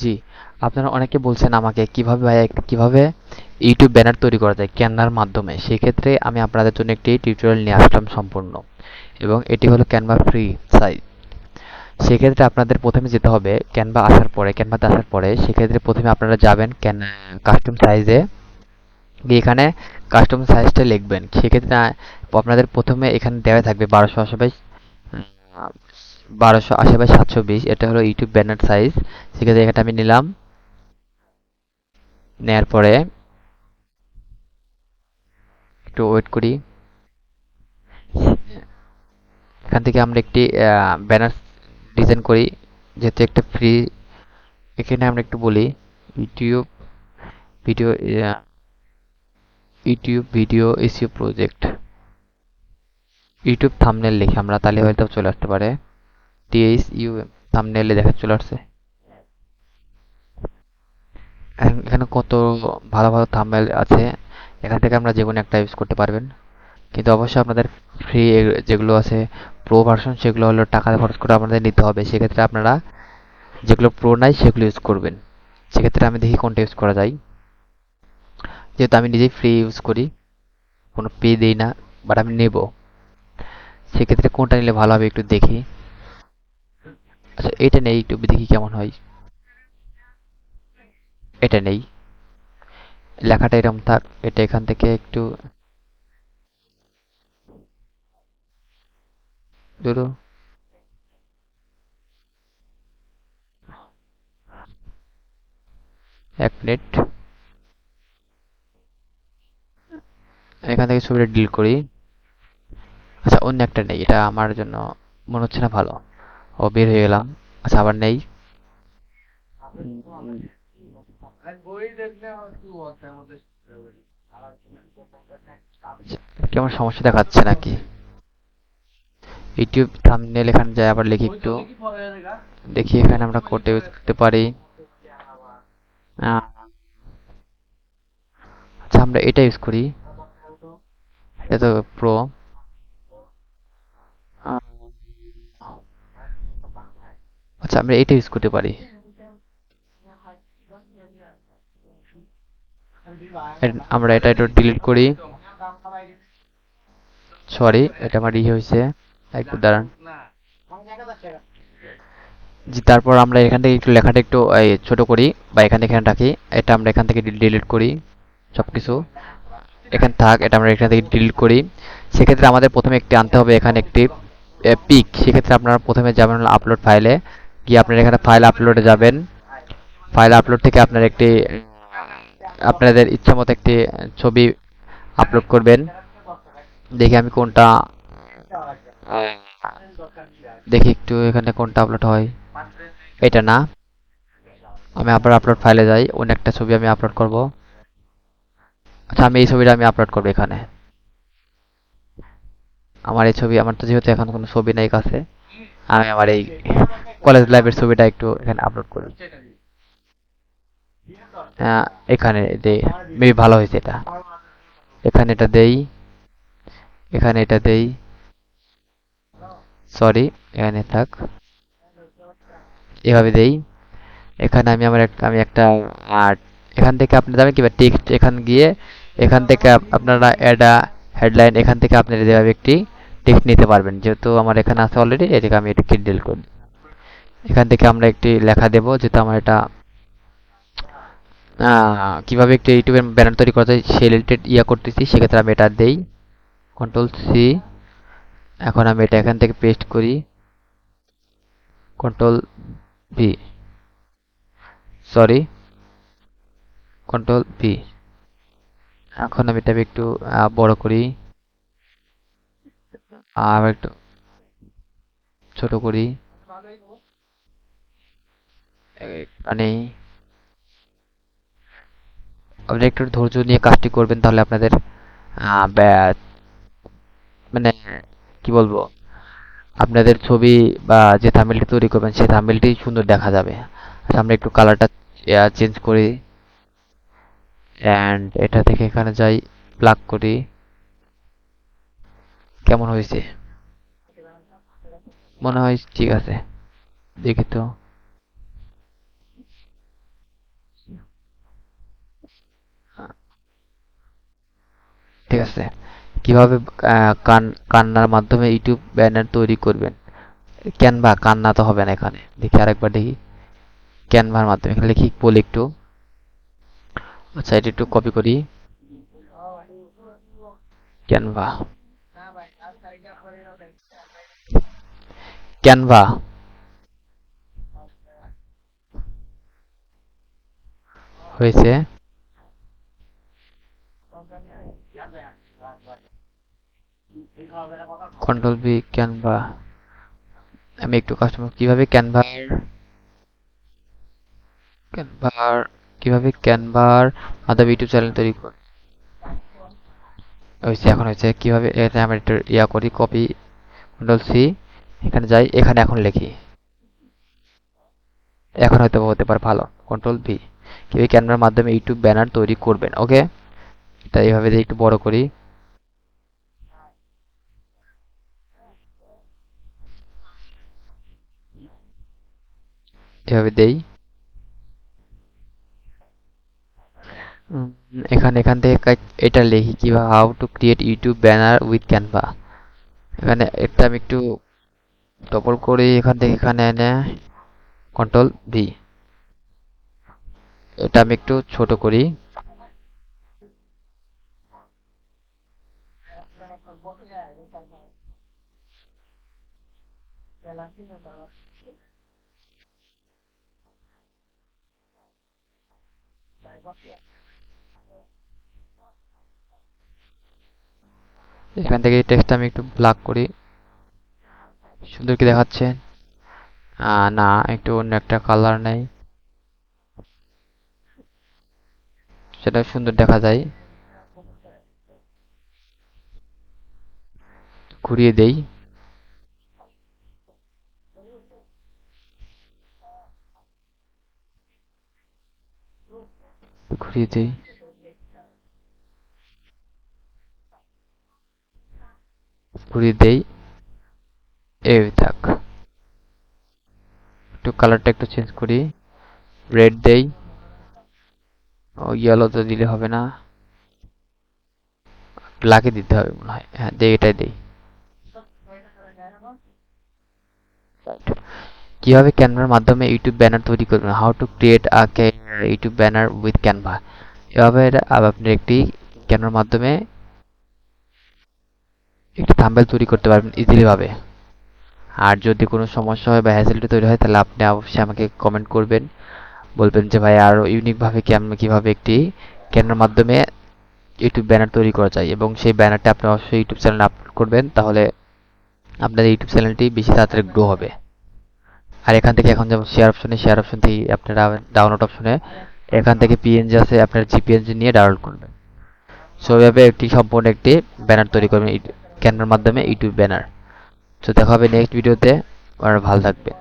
জি, আপনারা অনেকে বলছেন আমাকে কীভাবে ভাইয়া, কীভাবে ইউটিউব ব্যানার তৈরি করা যায় ক্যানভার মাধ্যমে? সেক্ষেত্রে আমি আপনাদের জন্য একটি টিউটোরিয়াল নিয়ে আসলাম সম্পূর্ণ। এবং এটি হলো ক্যানভা ফ্রি সাইট সেক্ষেত্রে আপনাদের প্রথমে যেতে হবে ক্যানভা আসার পরে ক্যানভাতে আসার পরে সেক্ষেত্রে প্রথমে আপনারা যাবেন ক্যান কাস্টম সাইজে এখানে কাস্টম সাইজটা লিখবেন। সেক্ষেত্রে আপনাদের প্রথমে এখানে দেওয়া থাকবে বারোশো আশি বাই বারোশো আশি বাই সাতশো বিশ, এটা হলো ইউটিউব ব্যানার সাইজ সেক্ষেত্রে এখানে আমি নিলাম। নেয়ার পরে একটু ওয়েট করি। এখান থেকে আমরা একটি ব্যানার ডিজাইন করি, যেহেতু একটা ফ্রি এখানে আমরা একটু বলি YouTube video YouTube video SEO project YouTube thumbnail লিখে আমরা তাহলে হয়তো চলে আসতে পারে। টিএইচ ইউ থামনেলে দেখা চলে আসছে। এখানে কত ভালো ভালো থাম্বনেল আছে, এখান থেকে আমরা যে কোনো একটা ইউজ করতে পারবেন। কিন্তু অবশ্যই আপনাদের ফ্রি যেগুলো আছে প্রো ভার্সন সেগুলো হলো টাকা খরচ করে আপনাদের নিতে হবে। সেক্ষেত্রে আপনারা যেগুলো প্রো নাই সেগুলো ইউজ করবেন। সেক্ষেত্রে আমি দেখি কোনটা ইউজ করা যায়। যেহেতু আমি নিজেই ফ্রি ইউজ করি, কোনো পে দিই না বাট আমি নেব। সেক্ষেত্রে কোনটা নিলে ভালো হবে একটু দেখি। এটা নেই একটু, দেখি কেমন হয়। এটা নেই। লেখাটা এরকম থাক, এটা এখান থেকে একটু এক মিনিট। এখান থেকে ছবিটা ডিল করি। আচ্ছা অন্য একটা নেই, এটা আমার জন্য মনে হচ্ছে না ভালো। ও, বের হয়ে গেলাম আচ্ছা আবার নেই। কেমন সমস্যা দেখাচ্ছে নাকি? ইউটিউব থাম্বনেল এখানে যাই আবার লিখি একটু। দেখি এখানে আমরা কোডে ইউজ করতে পারি। আচ্ছা আমরা এটা ইউজ করি। এটা তো প্রো আচ্ছা আমরা এটা ইউজ করতে পারি। আমরা এটা একটু ডিলিট করি। সরি এটা আমার ইয়ে হয়েছে। একটু দাঁড়ান। জি, তারপর আমরা এখান থেকে একটু লেখাটা একটু ছোট করি, বা এখানে এখানে রাখি। এটা আমরা এখান থেকে ডিলিট করি সব কিছু এখানে থাক, এটা আমরা এখান থেকে ডিলিট করি। সেক্ষেত্রে আমাদের প্রথমে একটি আনতে হবে, এখানে একটি পিক সেক্ষেত্রে আপনারা প্রথমে যাবেন আপলোড ফাইলে গিয়ে আপনারা এখানে ফাইল আপলোডে যাবেন। ফাইল আপলোড থেকে আপনার একটি, আপনাদের ইচ্ছা মতো একটি ছবি আপলোড করবেন। দেখি আমি কোনটা, দেখি একটু এখানে কোনটা আপলোড হয়। এটা না। আমি আবার আপলোড ফাইলে যাই, অন্য একটা ছবি আমি আপলোড করব। আচ্ছা আমি এই ছবিটা আমি আপলোড করব এখানে। আমার এই ছবি, আমার তো যেহেতু এখন কোনো ছবি নেই কাছে, আমি আমার এই কলেজ লাইফের ছবিটা একটু এখানে আপলোড করি এখানে দে মেবি ভালো হয়েছে এটা। এখানে এটা দেই, এখানে এটা দেই। সরি এখানে থাক। এভাবে দেই। এখানে আমি আমার একটা আমি একটা আর্ট এখান থেকে আপনি যাবেন কিংবা টেক্সট এখান গিয়ে, এখান থেকে আপনারা অ্যাডা হেডলাইন এখান থেকে আপনারা যেভাবে একটি টেক্সট নিতে পারবেন। যেহেতু আমার এখানে আছে অলরেডি এটাকে আমি এটাকে ডিল করি এখান থেকে আমরা একটি লেখা দেব যেহেতু আমার এটা কীভাবে একটি ইউটিউবের ব্যানার তৈরি করতে সেই রিলেটেড ইয়া করতেছি, সেক্ষেত্রে আমি এটা দেই। কন্ট্রোল সি এখন আমি এটা এখান থেকে পেস্ট করি। Control V sorry control V এখন আমি এটা একটু বড় করি। আর একটু ছোট করি। মানে আপনি একটু ধৈর্য নিয়ে কাজটি করবেন তাহলে আপনাদের মানে কি বলব, আপনাদের ছবি বা যে থাম্বনেলটি তৈরি করবেন সেই থাম্বনেলটি সুন্দর দেখা যাবে। আমরা একটু কালারটা চেঞ্জ করি। অ্যান্ড এটা থেকে এখানে যাই প্লাগ করি। কেমন হয়েছে? মনে হয় ঠিক আছে। দেখি তো। ঠিক আছে? কীভাবে কান, কান্নার মাধ্যমে ইউটিউব ব্যানার তৈরি করবেন? ক্যানভা, কান্না তো হবে না এখানে। দেখি আরেকবার দেখি। ক্যানভার মাধ্যমে। এখানে লিখি বলি একটু আচ্ছা এটা একটু কপি করি। ক্যানভা। ক্যানভা। হয়েছে। কন্ট্রোল বি ক্যানভা আমি একটু কাস্টমার কীভাবে ক্যানভার ক্যানভার কীভাবে ক্যানভার মাধ্যমে ইউটিউব চ্যানেল তৈরি করি? হয়েছে, এখন হয়েছে কীভাবে এটা আমরা একটু ইয়া করি কপি কন্ট্রোল সি এখানে যাই, এখানে এখন লিখি। এখন হয়তো হতে পারে ভালো। কন্ট্রোল ভি কীভাবে ক্যানভার মাধ্যমে ইউটিউব ব্যানার তৈরি করবেন ওকে এটা এইভাবে একটু বড় করি। এভাবে দেই। এখানে, এখান থেকে এটা লিখি কীভাবে how to create YouTube banner with Canva এখানে এটা আমি একটু ডবল করে এখান থেকে এখানে এনে কন্ট্রোল ভি এটা আমি একটু ছোট করি। এখান থেকে টেক্সটটা আমি একটু ব্ল্যাক করি। সুন্দর কি দেখাচ্ছে না, একটু অন্য একটা কালার নেই। সেটা সুন্দর দেখা যায়। ঘুরিয়ে দেই। ঘুরিয়ে দেই। ঘুরিয়ে দেই। এই থাক। একটু কালারটা একটু চেঞ্জ করি। রেড দেই। ও ইয়েলো তো দিলে হবে না। ব্ল্যাকে দিতে হবে মনে হয়। হ্যাঁ দেই, এটাই দেই। কীভাবে ক্যানভার মাধ্যমে ইউটিউব ব্যানার তৈরি করবেন? How to create a YouTube banner with Canva এভাবে আপনি একটি ক্যানভার মাধ্যমে একটি থাম্বেল তৈরি করতে পারবেন ইজিলিভাবে আর যদি কোনো সমস্যা হয় বা হ্যাসেলটি তৈরি হয়, তাহলে আপনি অবশ্যই আমাকে কমেন্ট করবেন। বলবেন যে, ভাই, আরও ইউনিক ভাবে কি আমি কীভাবে একটি ক্যানভার মাধ্যমে ইউটিউব ব্যানার তৈরি করা যায়? এবং সেই ব্যানারটা আপনি অবশ্যই ইউটিউব চ্যানেলে আপলোড করবেন, তাহলে আপনার ইউটিউব চ্যানেলটি বেশি তাড়াতাড়ি গ্রো হবে। আর এখান থেকে এখন যেমন শেয়ার অপশনে শেয়ার অপশন থেকে আপনারা ডাউনলোড অপশনে এখান থেকে পিএনজি আছে, আপনার জিপিএনজি নিয়ে ডাউনলোড করবেন। সো এভাবে একটি সম্পূর্ণ একটি ব্যানার তৈরি করবেন ক্যানভার মাধ্যমে ইউটিউব ব্যানার তো দেখা হবে নেক্সট ভিডিওতে আর ভালো থাকবেন।